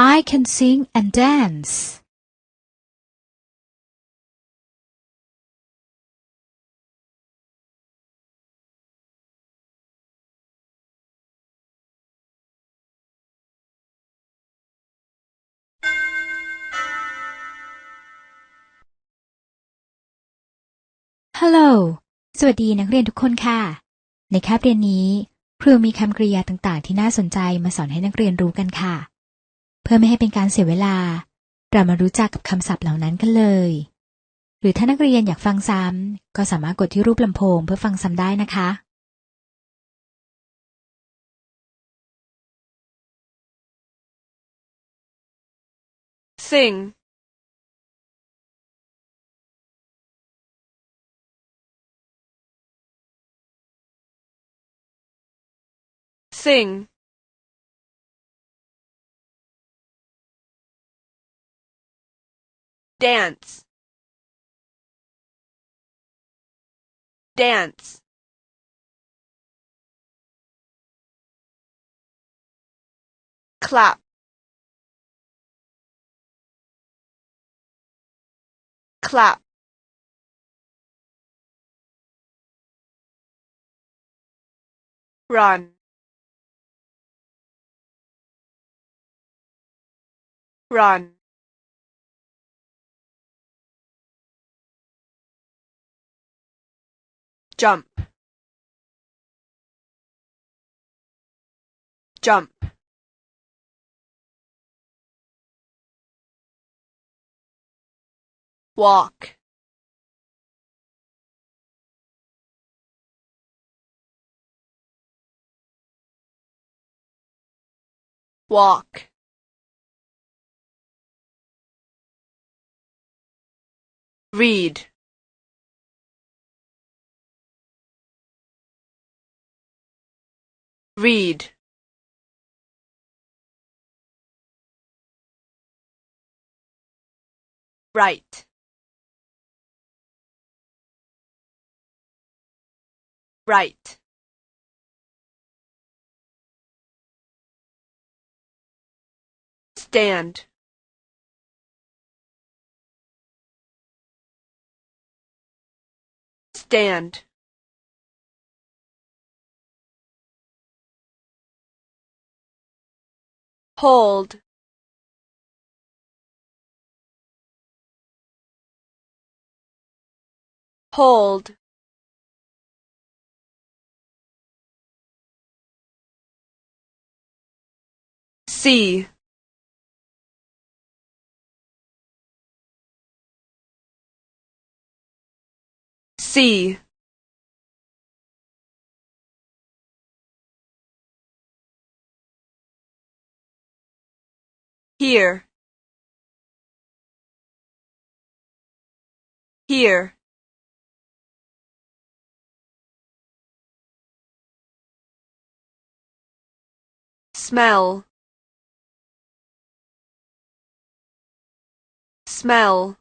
I can sing and dance. Hello สวัสดีนักเรียนทุกคนค่ะ ในคาบเรียนนี้ครูมีคำกริยาต่างๆ ที่น่าสนใจมาสอนให้นักเรียนรู้กันค่ะ เพื่อไม่ให้เป็นการเสียเวลา เรามารู้จักกับคำศัพท์เหล่านั้นกันเลย หรือถ้านักเรียนอยากฟังซ้ำก็สามารถกดที่รูปลำโพงเพื่อฟังซ้ำได้นะคะ sing, sing, dance, dance, clap, clap, run, run, jump, jump, walk, walk, read, read, write, write, stand, stand, hold, hold, see, see, here, here, smell, smell,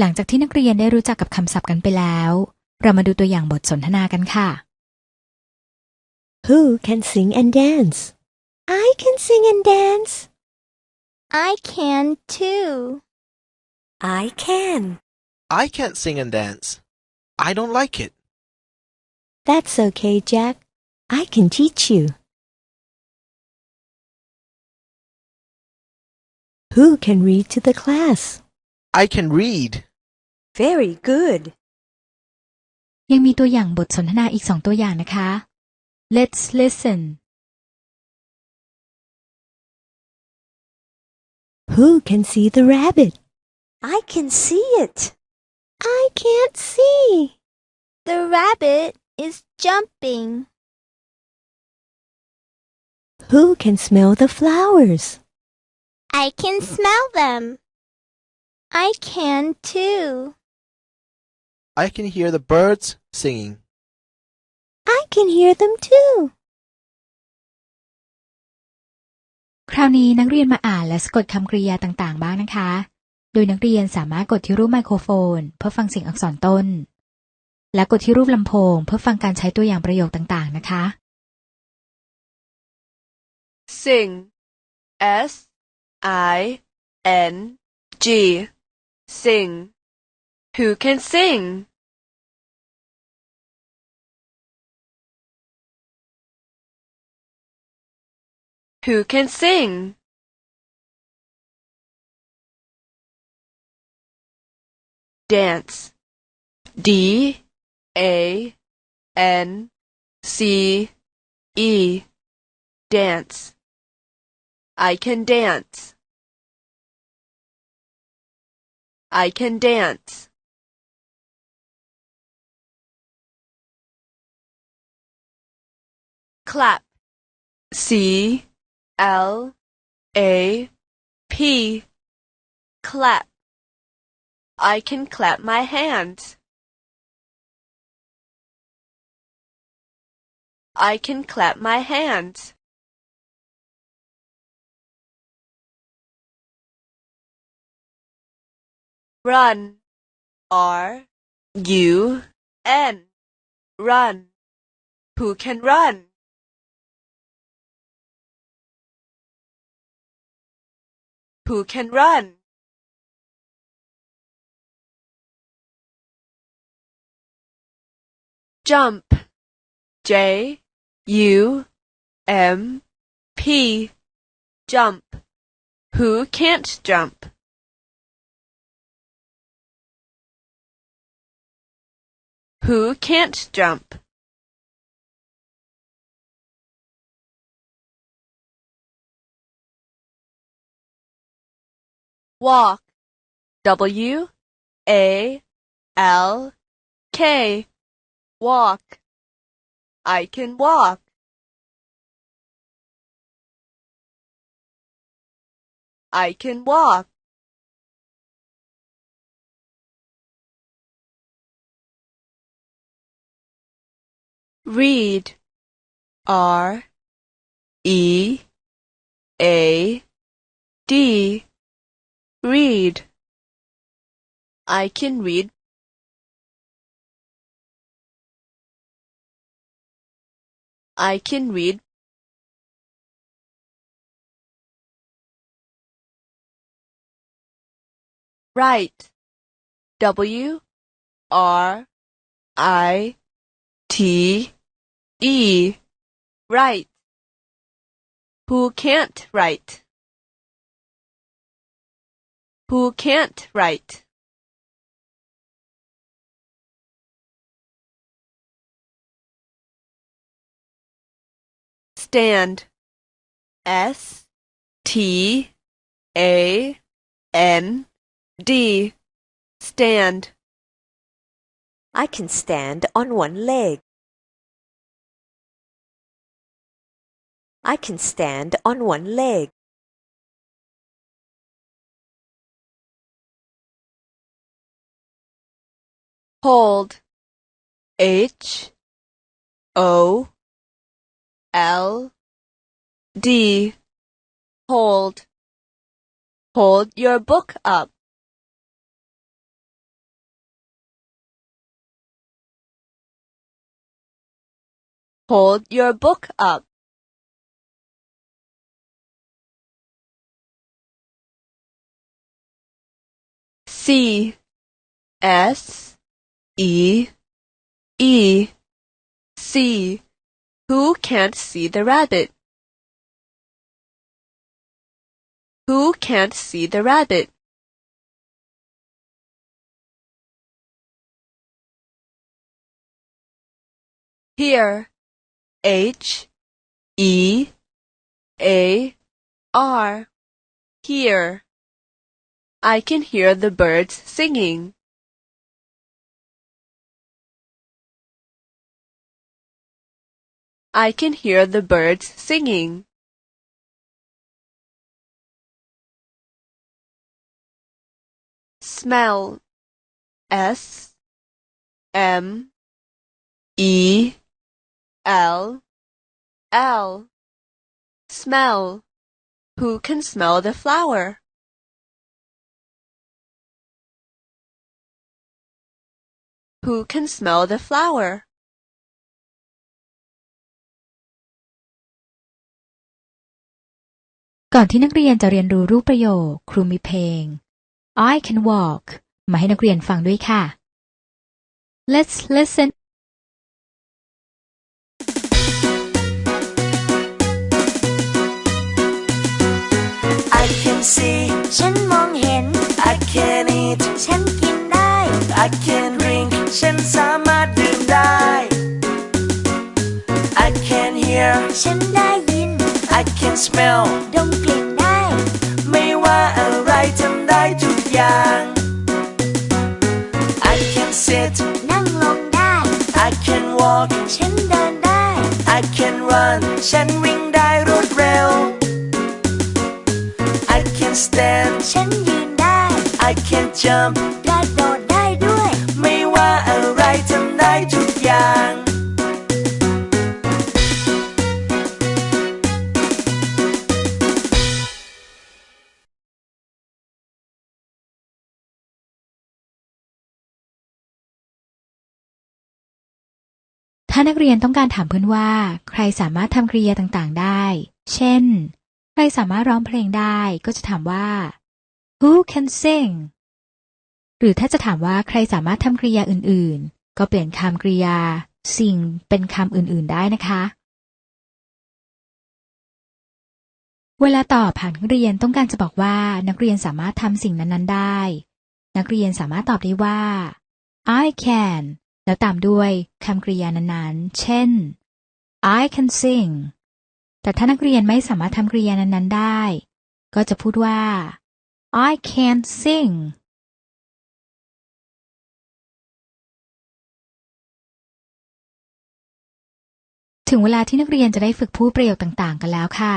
หลังจากที่นักเรียนได้รู้จักกับคำศัพท์กันไปแล้ว เรามาดูตัวอย่างบทสนทนากันค่ะ Who can sing and dance? I can sing and dance. I can too. I can. I can't sing and dance. I don't like it. That's okay, Jack. I can teach you. Who can read to the class? I can read. Very good. ยังมีตัวอย่างบทสนทนาอีกสองตัวอย่างนะคะ Let's listen Who can see the rabbit? I can see it. I can't see. The rabbit is jumping. Who can smell the flowers? I can smell them. I can too. I can hear the birds singing. I can hear them too. คราวนี้นักเรียนมาอ่านและสะกดคำกริยาต่างๆ บ้างนะคะ โดยนักเรียนสามารถกดที่รูปไมโครโฟน เพื่อฟังเสียงอักษรต้น และกดที่รูปลำโพง เพื่อฟังการใช้ตัวอย่างประโยคต่างๆ นะคะ sing S I N G sing who can sing who can sing. Dance. D A N C E. Dance. I can dance. I can dance. Clap. C L A P clap I can clap my hands I can clap my hands. Run. R. U. N. Run. Who can run? Who can run? Jump. J U M P jump. Who can't jump? Who can't jump? Walk. W A L K. Walk. I can walk. I can walk. Read. R. E. A. D. Read. I can read. I can read. Write. W R I T E. Write. Who can't write who can't write stand S T A N D stand I can stand on one leg. I can stand on one leg. Hold H O L D. hold hold your book up. Hold your book up. C S E E C who can't see the rabbit? Who can't see the rabbit? Here. H E A R. Here. I can hear the birds singing. I can hear the birds singing. Smell. S. M. E. L. L. Smell. Who can smell the flower? Who can smell the flower? ก่อนที่นักเรียนจะเรียนรู้รูปประโยค ครูมีเพลง I can walk มาให้นักเรียนฟังด้วยค่ะ Let's listen I can see ฉันมองเห็น I can eat ฉันกินได้ I can drink ฉันสามารถดื่มได้ I can hear ฉันได้ยิน I can smell ดมกลิ่นได้ ไม่ว่าอะไรทำได้ทุกอย่าง I can sit นั่งลงได้ I can walk ฉันเดินได้ I can run ฉันวิ่งได้รวดเร็ว I can stand ฉันยืนได้ I can jump ถ้านักเรียนต้องการถามเพื่อนว่า ใครสามารถทำกริยาต่างๆได้ เช่น ใครสามารถร้องเพลงได้ก็จะถามว่า Who can sing หรือถ้าจะถามว่าใครสามารถทำกริยาอื่นๆ ก็เปลี่ยนคำกริยา sing เป็นคำอื่นๆได้นะคะ เวลาตอบหากนักเรียนต้องการจะบอกว่านักเรียนสามารถทำสิ่งนั้นๆได้ นักเรียนสามารถตอบได้ว่า I can แล้วตามด้วยคำกริยานั้นๆ เช่น I can sing แต่ถ้านักเรียนไม่สามารถทำกริยานั้นๆได้ ก็จะพูดว่า I can't sing ถึงเวลาที่นักเรียนจะได้ฝึกพูดประโยคต่างๆ กันแล้วค่ะ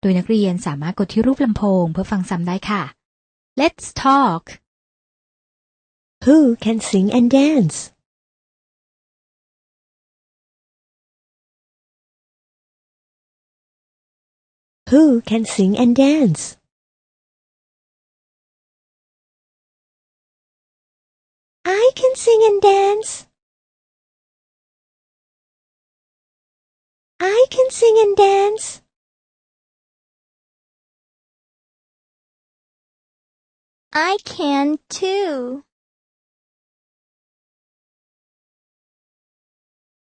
โดยนักเรียนสามารถกดที่รูปลำโพงเพื่อฟังซ้ำได้ค่ะ Let's talk Who can sing and dance Who can sing and dance I can sing and dance I can sing and dance I can too.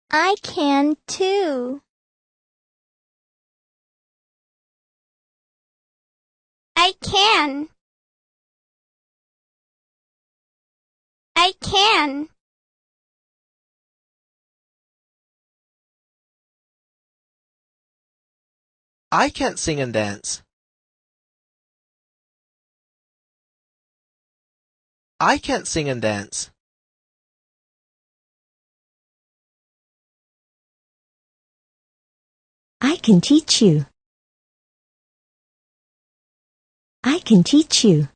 I can too. I can. I can. I can't sing and dance. I can't sing and dance. I can teach you. I can teach you.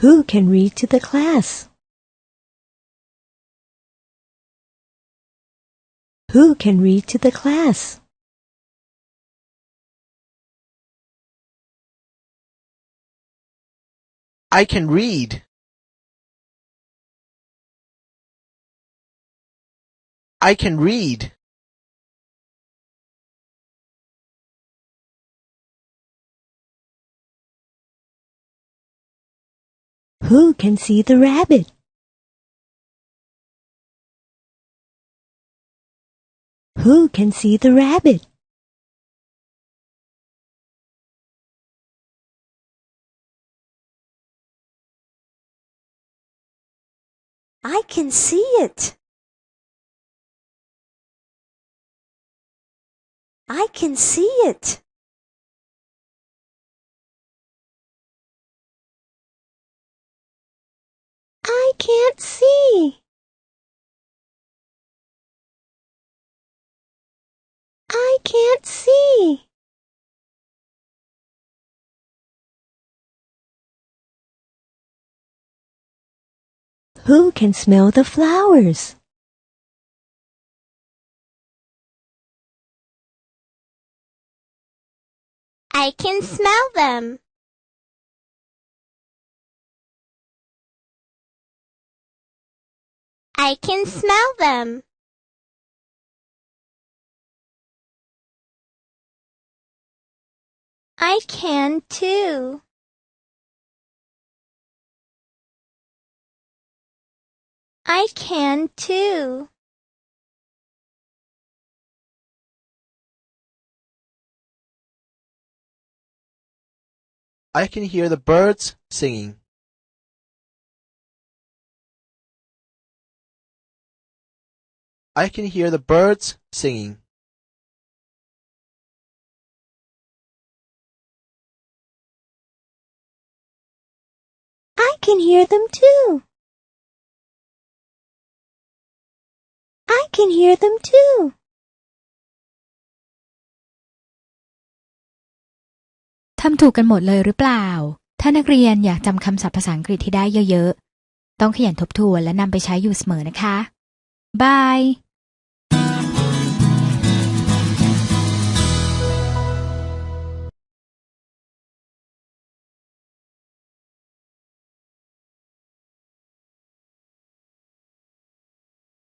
Who can read to the class? Who can read to the class? I can read. I can read. Who can see the rabbit? Who can see the rabbit? I can see it. I can see it. I can't see. I can't see. Who can smell the flowers? I can smell them. I can smell them. I can too. I can too. I can hear the birds singing. I can hear the birds singing. I can hear them too. I can hear them too. ทำถูกกันหมดเลยหรือเปล่า ถ้านักเรียนอยากจำคำศัพท์ภาษาอังกฤษที่ได้เยอะๆ ต้องขยันทบทวนและนำไปใช้อยู่เสมอนะคะ บาย